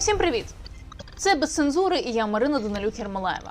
Всім привіт! Це без цензури і я Марина Данилюк Єрмолаєва.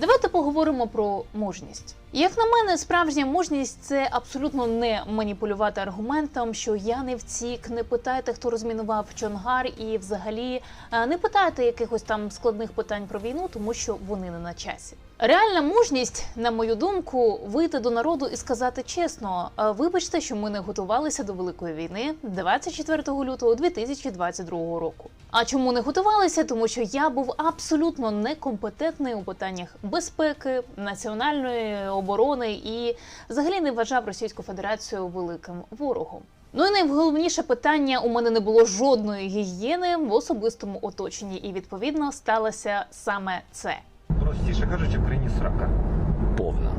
Давайте поговоримо про мужність. Як на мене, справжня мужність це абсолютно не маніпулювати аргументом, що я не втік, не питайте, хто розмінував Чонгар, і взагалі е, не питайте якихось там складних питань про війну, тому що вони не на часі. Реальна мужність, на мою думку, вийти до народу і сказати чесно: «Е, вибачте, що ми не готувалися до великої війни 24 лютого 2022 року. А чому не готувалися? Тому що я був абсолютно некомпетентний у питаннях безпеки, національної оборони і взагалі не вважав Російську Федерацію великим ворогом. Ну і найголовніше питання: у мене не було жодної гігієни в особистому оточенні, і відповідно сталося саме це. Простіше кажучи, країні срака. повна.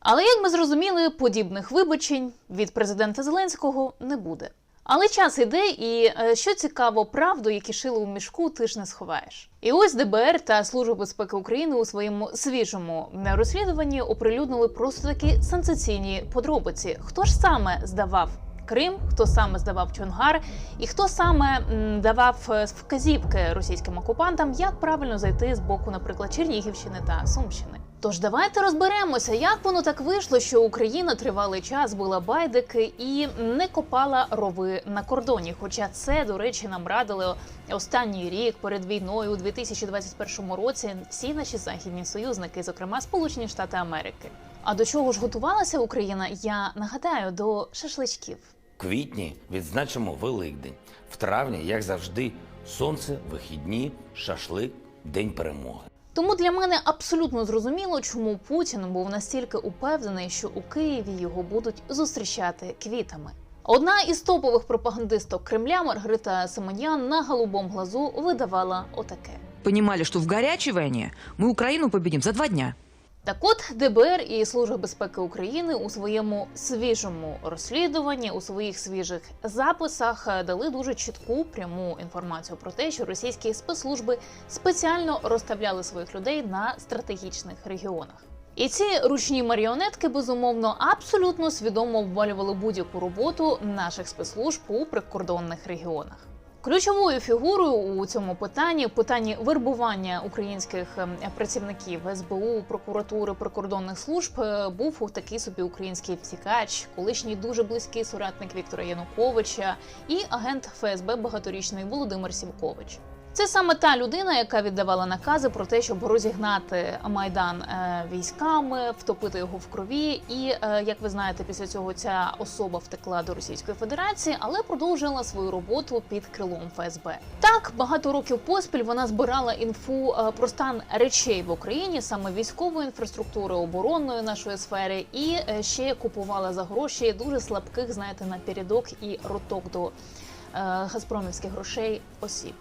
Але як ми зрозуміли, подібних вибачень від президента Зеленського не буде. Але час іде, і е, що цікаво, правду, які шили у мішку, ти ж не сховаєш. І ось ДБР та Служба безпеки України у своєму свіжому розслідуванні оприлюднили просто такі сенсаційні подробиці. Хто ж саме здавав Крим, хто саме здавав Чонгар, і хто саме давав е, вказівки російським окупантам, як правильно зайти з боку, наприклад, Чернігівщини та Сумщини. Тож давайте розберемося, як воно так вийшло, що Україна тривалий час була байдики і не копала рови на кордоні. Хоча це, до речі, нам радили останній рік перед війною у 2021 році всі наші західні союзники, зокрема Сполучені Штати Америки. А до чого ж готувалася Україна? Я нагадаю до шашличків. В квітні відзначимо Великдень. В травні, як завжди, сонце, вихідні, шашлик, день перемоги. Тому для мене абсолютно зрозуміло, чому Путін був настільки упевнений, що у Києві його будуть зустрічати квітами. Одна із топових пропагандисток Кремля Маргарита Семенян на голубом глазу видавала отаке. понимали, что в горячей войне мы Украину победим за два дня. Так от ДБР і Служба безпеки України у своєму свіжому розслідуванні, у своїх свіжих записах е, дали дуже чітку пряму інформацію про те, що російські спецслужби спеціально розставляли своїх людей на стратегічних регіонах. І ці ручні маріонетки безумовно абсолютно свідомо обвалювали будь-яку роботу наших спецслужб у прикордонних регіонах. Ключовою фігурою у цьому питанні, питанні вербування українських ем, працівників СБУ, прокуратури, прикордонних служб був був такий собі український втікач, колишній дуже близький соратник Віктора Януковича і агент ФСБ багаторічний Володимир Сімкович. Це саме та людина, яка віддавала накази про те, щоб розігнати майдан е, військами, втопити його в крові. І е, як ви знаєте, після цього ця особа втекла до Російської Федерації, але продовжила свою роботу під крилом ФСБ. Так багато років поспіль вона збирала інфу е, про стан речей в Україні, саме військової інфраструктури, оборонної нашої сфери, і ще купувала за гроші дуже слабких, знаєте, напередок і роток до газпромівських грошей осіб.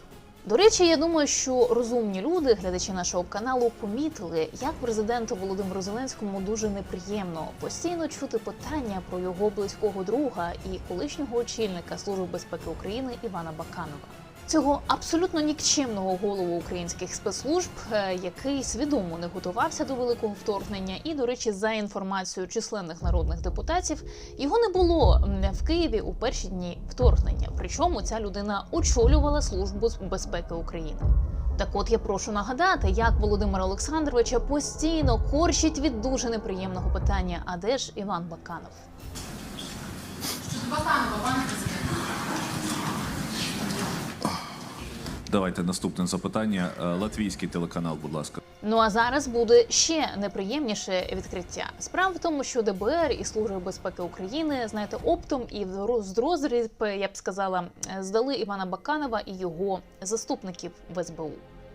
До речі, я думаю, що розумні люди, глядачі нашого каналу, помітили, як президенту Володимиру Зеленському дуже неприємно постійно чути питання про його близького друга і колишнього очільника Служби безпеки України Івана Баканова. Цього абсолютно нікчемного голову українських спецслужб, е, який свідомо не готувався до великого вторгнення, і, до речі, за інформацією численних народних депутатів, його не було в Києві у перші дні вторгнення. Причому ця людина очолювала службу безпеки України. Так от я прошу нагадати, як Володимира Олександровича постійно корчить від дуже неприємного питання: а де ж Іван Баканов? Давайте наступне запитання. Е, Латвійський телеканал, будь ласка. Ну а зараз буде ще неприємніше відкриття. Справа в тому, що ДБР і Служба безпеки України, знаєте, оптом і з розріб, я б сказала, здали Івана Баканова і його заступників в СБУ.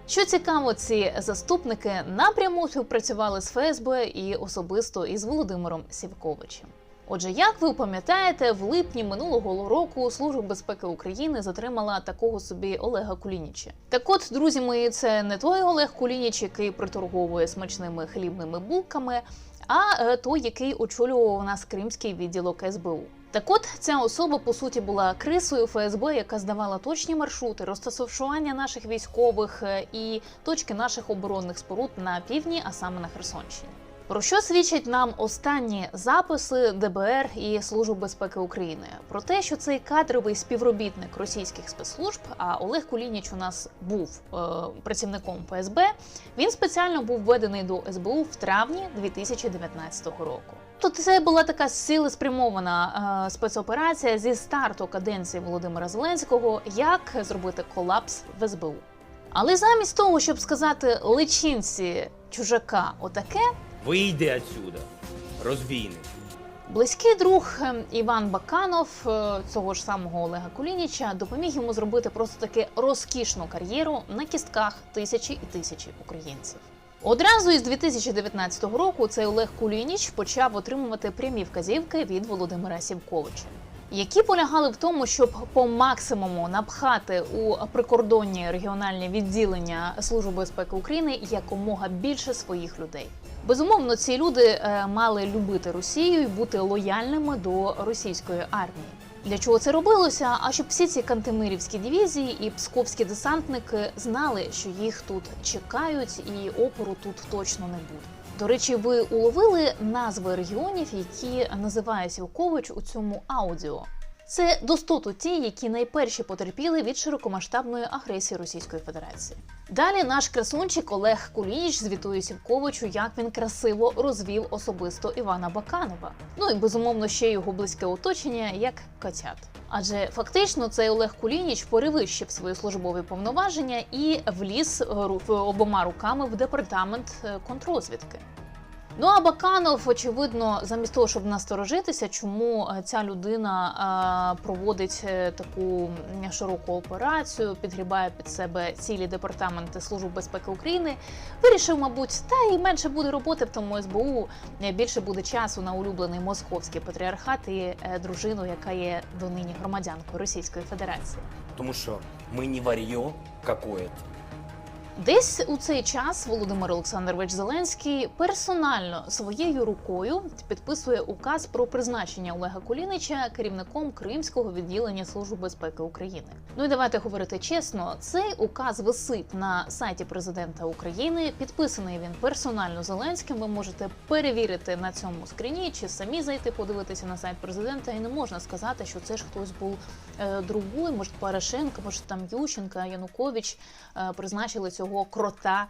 Що цікаво, ці заступники напряму співпрацювали з ФСБ і особисто із Володимиром Сівковичем. Отже, як ви пам'ятаєте, в липні минулого року Служба безпеки України затримала такого собі Олега Кулініча. Так от, друзі мої, це не той Олег Кулініч, який приторговує смачними хлібними булками, а е, той, який очолював у нас кримський відділок СБУ. Так от ця особа по суті була крисою ФСБ, яка здавала точні маршрути розташування наших військових е, і точки наших оборонних споруд на півдні, а саме на Херсонщині. Про що свідчать нам останні записи ДБР і Служби безпеки України? Про те, що цей кадровий співробітник російських спецслужб, а Олег Кулініч у нас був е, працівником ФСБ. Він спеціально був введений до СБУ в травні 2019 року. Тобто це була така цілеспрямована е, спецоперація зі старту каденції Володимира Зеленського, як зробити колапс в СБУ. Але замість того, щоб сказати личинці чужака отаке, Вийди отсюда, розбійник. Близький друг ем, Іван Баканов е, цього ж самого Олега Кулініча допоміг йому зробити просто таки розкішну кар'єру на кістках тисячі і тисячі українців. Одразу із 2019 року цей Олег Кулініч почав отримувати прямі вказівки від Володимира Сівковича, які полягали в тому, щоб по максимуму напхати у прикордонні регіональні відділення Служби безпеки України якомога більше своїх людей. Безумовно, ці люди е, мали любити Росію і бути лояльними до російської армії. Для чого це робилося? А щоб всі ці кантемирівські дивізії і псковські десантники знали, що їх тут чекають, і опору тут точно не буде. До речі, ви уловили назви регіонів, які називає Сівкович у цьому аудіо. Це достоту ті, які найперші потерпіли від широкомасштабної агресії Російської Федерації. Далі наш красунчик Олег Кулініч звітує Сівковичу, як він красиво розвів особисто Івана Баканова. Ну і безумовно ще його близьке оточення, як котят. Адже фактично цей Олег Кулініч перевищив свої службові повноваження і вліз обома руками в департамент е, контрозвідки. Ну а Баканов, очевидно, замість того, щоб насторожитися, чому е, ця людина е, проводить е, таку широку операцію, підгрібає під себе цілі департаменти Служби безпеки України, вирішив, мабуть, та і менше буде роботи в тому СБУ, більше буде часу на улюблений московський патріархат і дружину, яка є донині громадянкою Російської Федерації. Тому що ми не вар'йо какое-то. Десь у цей час Володимир Олександрович Зеленський персонально своєю рукою підписує указ про призначення Олега Кулінича керівником Кримського відділення Служби безпеки України. Ну і давайте говорити чесно, цей указ висить на сайті президента України. Підписаний він персонально Зеленським. Ви можете перевірити на цьому скріні, чи самі зайти подивитися на сайт президента. І не можна сказати, що це ж хтось був е, другий, може Порошенко, може там Ющенка, Янукович е, призначили цього крота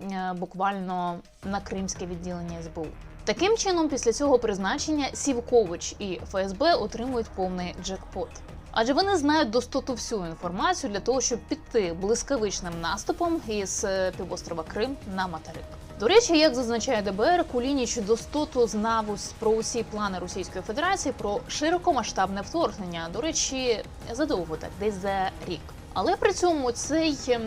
е, буквально на кримське відділення СБУ. Таким чином, після цього призначення Сівкович і ФСБ отримують повний джекпот. Адже вони знають достоту всю інформацію для того, щоб піти блискавичним наступом із півострова Крим на материк. До речі, як зазначає ДБР, Кулініч достоту знав ус- про усі плани Російської Федерації про широкомасштабне вторгнення. До речі, задовго так, десь за рік. Але при цьому цей ем,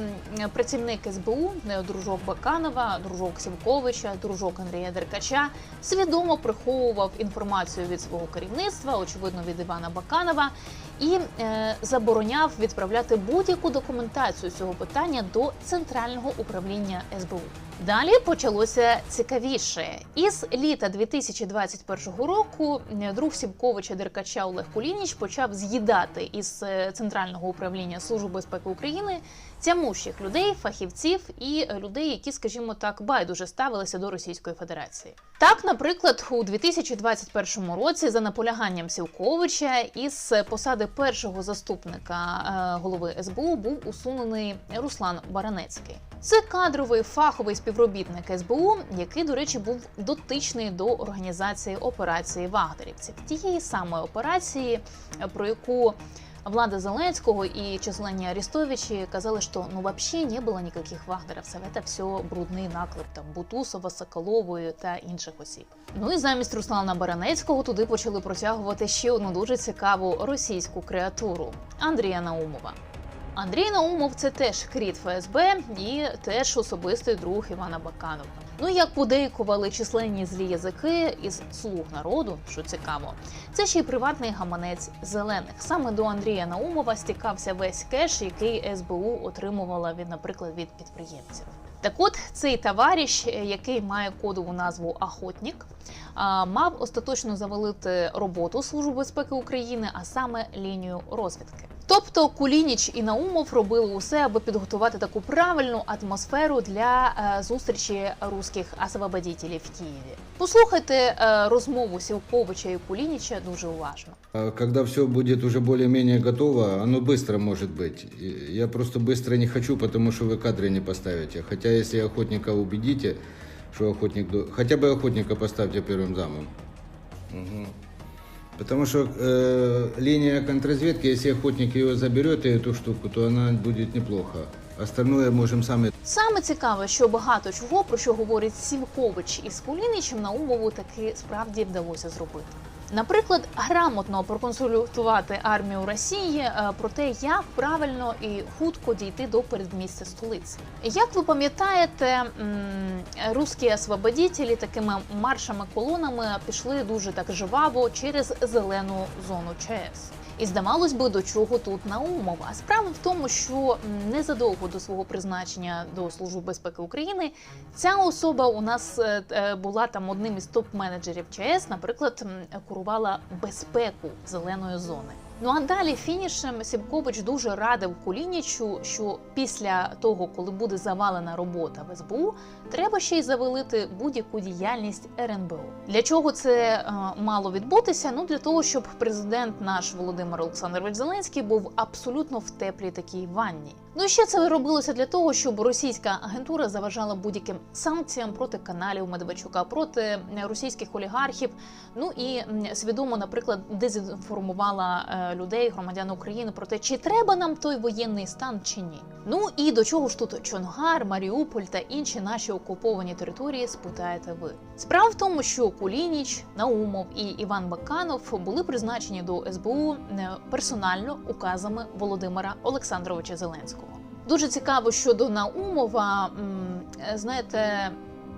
працівник СБУ, е, дружок Баканова, дружок Сімковича, дружок Андрія Деркача, свідомо приховував інформацію від свого керівництва, очевидно від Івана Баканова, і е, забороняв відправляти будь-яку документацію цього питання до центрального управління СБУ. Далі почалося цікавіше. Із літа 2021 року е, друг Сівковича Деркача Олег Кулініч почав з'їдати із е, центрального управління Служби безпеки України тямущих людей, фахівців і людей, які, скажімо так, байдуже ставилися до Російської Федерації. Так, наприклад, у 2021 році, за наполяганням Сівковича, із посади першого заступника е, голови СБУ був усунений Руслан Баранецький. Це кадровий фаховий співробітник СБУ, який, до речі, був дотичний до організації операції вагнерівців, тієї самої операції, е, про яку влада Зеленського і численні Арестовичі казали, що ну вообще не було ніяких вагнерівців, це все брудний наклеп там Бутусова, Соколової та інших осіб. Ну і замість Руслана Баранецького туди почали протягувати ще одну дуже цікаву російську креатуру Андрія Наумова. Андрій Наумов це теж кріт ФСБ і теж особистий друг Івана Баканова. Ну як подейкували численні злі язики із слуг народу, що цікаво, це ще й приватний гаманець зелених. Саме до Андрія Наумова стікався весь кеш, який СБУ отримувала від, наприклад, від підприємців. Так от цей товариш, який має кодову назву Охотник, мав остаточно завалити роботу Служби безпеки України, а саме лінію розвідки. Тобто Кулініч і Наумов робили усе, аби підготувати таку правильну атмосферу для е, зустрічі руських освободітелів в Києві. Послухайте е, розмову Сівковича і Кулініча дуже уважно. А Когда все будет уже более-менее готово, оно быстро может быть. И Я просто быстро не хочу, потому что вы кадры не поставите. Хотя если охотника убедите, что охотник... до- Хотя бы охотника поставьте первым замом. Потому что э, линия контрразведки, если охотник ее заберет, и эту штуку, то она будет неплохо. Остальное можем сами Саме цікаве, що багато чого, про що говорить Сівкович із Кулінічем, Наумову таки справді вдалося зробити. Наприклад, грамотно проконсультувати армію Росії е, про те, як правильно і хутко дійти до передмістя столиці. Як ви пам'ятаєте, руські освободітелі такими маршами колонами пішли дуже так жваво через зелену зону ЧАЕС. І здавалось би, до чого тут Наумов. А справа в тому, що незадовго до свого призначення до Служби безпеки України ця особа у нас е, е, була там одним із топ-менеджерів ЧАЕС, наприклад, курувала безпеку зеленої зони. Ну а далі фінішем Сібкович дуже радив Кулінічу, що після того, коли буде завалена робота в СБУ, треба ще й завалити будь-яку діяльність РНБО. Для чого це е, мало відбутися? Ну для того, щоб президент наш Володимир Олександрович Зеленський був абсолютно в теплій такій ванні. Ну і ще це робилося для того, щоб російська агентура заважала будь-яким санкціям проти каналів Медведчука, проти е, російських олігархів. Ну і свідомо, наприклад, дезінформувала е, людей, громадян України про те, чи треба нам той воєнний стан чи ні. Ну і до чого ж тут Чонгар, Маріуполь та інші наші окуповані території спитаєте ви? Справа в тому, що Кулініч, Наумов і Іван Баканов були призначені до СБУ е, персонально указами Володимира Олександровича Зеленського. Дуже цікаво, що до Наумова, знаєте,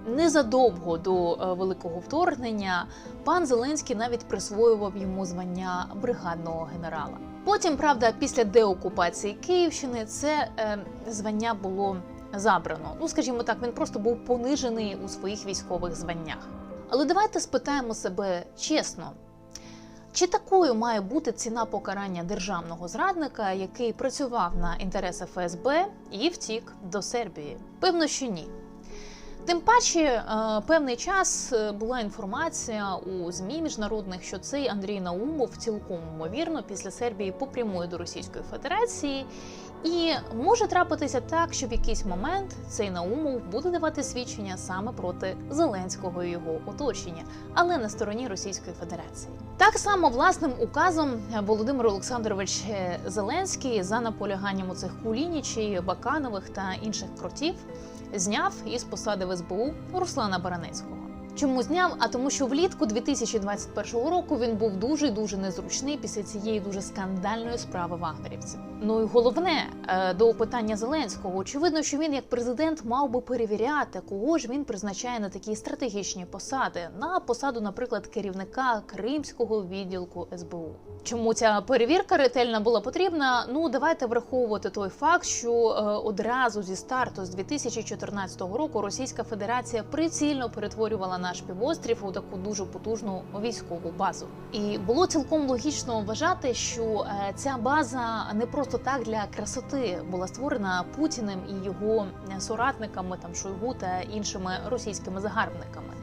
незадовго до е, великого вторгнення пан Зеленський навіть присвоював йому звання бригадного генерала. Потім, правда, після деокупації Київщини це е, звання було забрано. Ну, скажімо так, він просто був понижений у своїх військових званнях. Але давайте спитаємо себе чесно. Чи такою має бути ціна покарання державного зрадника, який працював на інтереси ФСБ і втік до Сербії? Певно, що ні. Тим паче, е, певний час е, була інформація у змі міжнародних, що цей Андрій Наумов цілком ймовірно після Сербії попрямує до Російської Федерації, і може трапитися так, що в якийсь момент цей Наумов буде давати свідчення саме проти Зеленського і його оточення, але на стороні Російської Федерації. Так само власним указом Володимир Олександрович Зеленський за наполяганням у цих Кулінічі, Баканових та інших кротів зняв із посади в СБУ Руслана Баранецького. Чому зняв? А тому, що влітку 2021 року він був дуже дуже незручний після цієї дуже скандальної справи вагнерівців. Ну і головне е, до питання Зеленського. Очевидно, що він як президент мав би перевіряти, кого ж він призначає на такі стратегічні посади, на посаду, наприклад, керівника Кримського відділку СБУ. Чому ця перевірка ретельна була потрібна? Ну давайте враховувати той факт, що е, одразу зі старту з 2014 року Російська Федерація прицільно перетворювала наш півострів у таку дуже потужну військову базу. І було цілком логічно вважати, що е, ця база не просто так для красоти була створена Путіним і його е, соратниками, там Шойгу та іншими російськими загарбниками.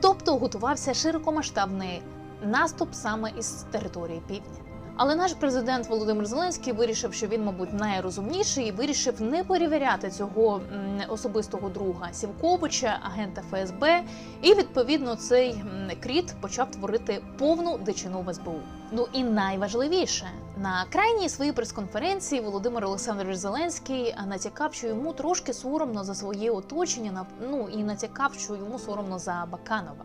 Тобто готувався широкомасштабний наступ саме із території півдня. Але наш президент Володимир Зеленський вирішив, що він, мабуть, найрозумніший і вирішив не перевіряти цього особистого друга Сівковича, агента ФСБ. І відповідно цей кріт почав творити повну дичину в СБУ. Ну і найважливіше на крайній своїй прес-конференції Володимир Олександрович Зеленський натякав, що йому трошки соромно за своє оточення. ну і натякав, що йому соромно за Баканова.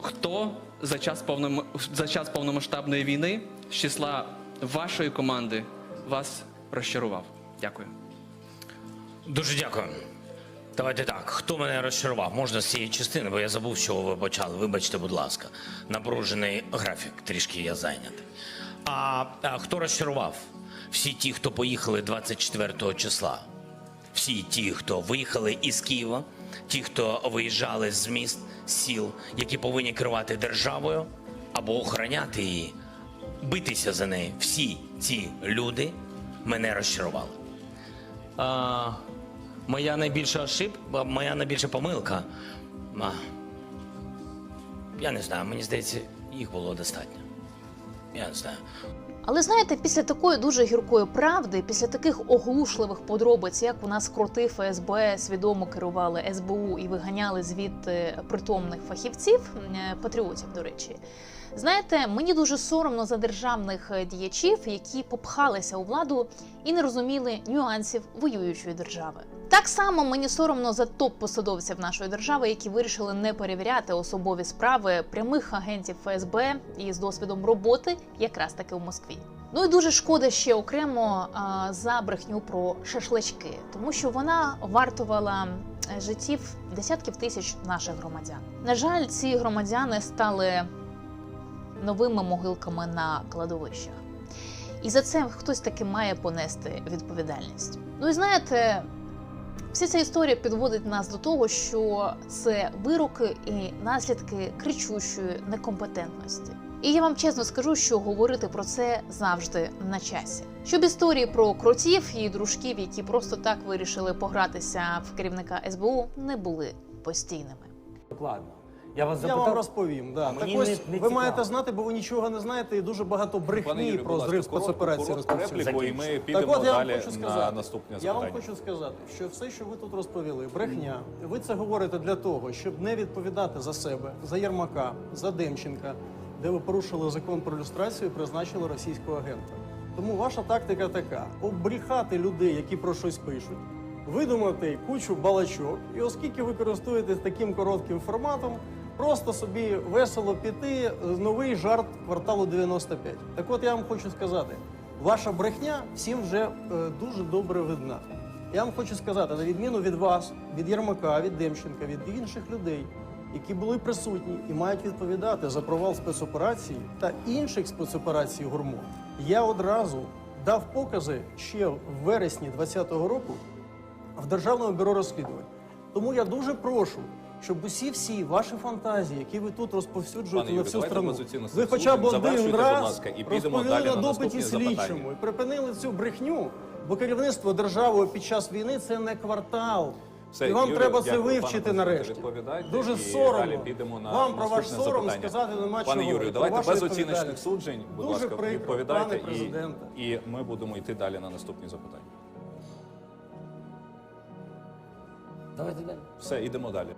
Хто за час повном... за час повномасштабної війни з числа вашої команди вас розчарував? Дякую. Дуже дякую. Давайте так. Хто мене розчарував? Можна з цієї частини, бо я забув, з чого ви почали. Вибачте, будь ласка. Напружений графік, трішки я зайнятий. А, а хто розчарував? Всі ті, хто поїхали 24 числа. Всі ті, хто виїхали із Києва, ті, хто виїжджали з міст, сіл, які повинні керувати державою або охороняти її, битися за неї. Всі ці люди мене розчарували. А, моя найбільша ошибка, моя найбільша помилка. А, Я не знаю, мені здається, їх було достатньо. Я не знаю. Але знаєте, після такої дуже гіркої правди, після таких оглушливих подробиць, як у нас кроти ФСБ свідомо керували СБУ і виганяли звідти притомних фахівців, е, патріотів, до речі. Знаєте, мені дуже соромно за державних е, діячів, які попхалися у владу і не розуміли нюансів воюючої держави. Так само мені соромно за топ-посадовців нашої держави, які вирішили не перевіряти особові справи прямих агентів ФСБ із досвідом роботи, якраз таки у Москві. Ну і дуже шкода ще окремо а, за брехню про шашлички, тому що вона вартувала е, життів десятків тисяч наших громадян. На жаль, ці громадяни стали новими могилками на кладовищах. І за це хтось таки має понести відповідальність. Ну і знаєте, вся ця історія підводить нас до того, що це вироки і наслідки кричущої некомпетентності. І я вам чесно скажу, що говорити про це завжди на часі. Щоб історії про кротів і дружків, які просто так вирішили погратися в керівника СБУ, не були постійними. Ладно. Я вас Я запитав. вам розповім. Да. Мені так ось не- не ви цікаво. маєте знати, бо ви нічого не знаєте, і дуже багато брехні про зрив спецоперації репліку, і ми Так от я вам далі хочу на сказати, наступне я вам хочу сказати, що все, що ви тут розповіли, брехня. Ви це говорите для того, щоб не відповідати за себе, за Єрмака, за Демченка, де ви порушили закон про люстрацію і призначили російського агента. Тому ваша тактика така: обріхати людей, які про щось пишуть, видумати кучу балачок, і оскільки ви користуєтесь таким коротким форматом, просто собі весело піти новий жарт кварталу 95. Так от я вам хочу сказати, ваша брехня всім вже е, дуже добре видна. Я вам хочу сказати, на відміну від вас, від Єрмака, від Демченка, від інших людей, які були присутні і мають відповідати за провал спецоперації та інших спецоперацій гурмо, я одразу дав покази ще в вересні 2020 року в Державному бюро розслідувань. Тому я дуже прошу, щоб усі всі ваші фантазії, які ви тут розповсюджуєте Пане на Юрію, всю давайте страну, ви хоча б завершуйте, один будь раз ласка, і підемо розповіли далі на на допиті наступні запитання. слідчому і припинили цю брехню, бо керівництво державою під час війни це не квартал. Все, і вам Юрію, треба це дякую, пане вивчити президенте, нарешті. відповідайте, Дуже і соромно. підемо на вам про ваш наступне сором запитання. сказати нема Пане. Юрію, Про давайте вашу без оціночних відповідальність. суджень, будь Дуже ласка, прикро, відповідайте пане і, президенте. і ми будемо йти далі на наступні запитання. Давайте далі. Все, йдемо далі.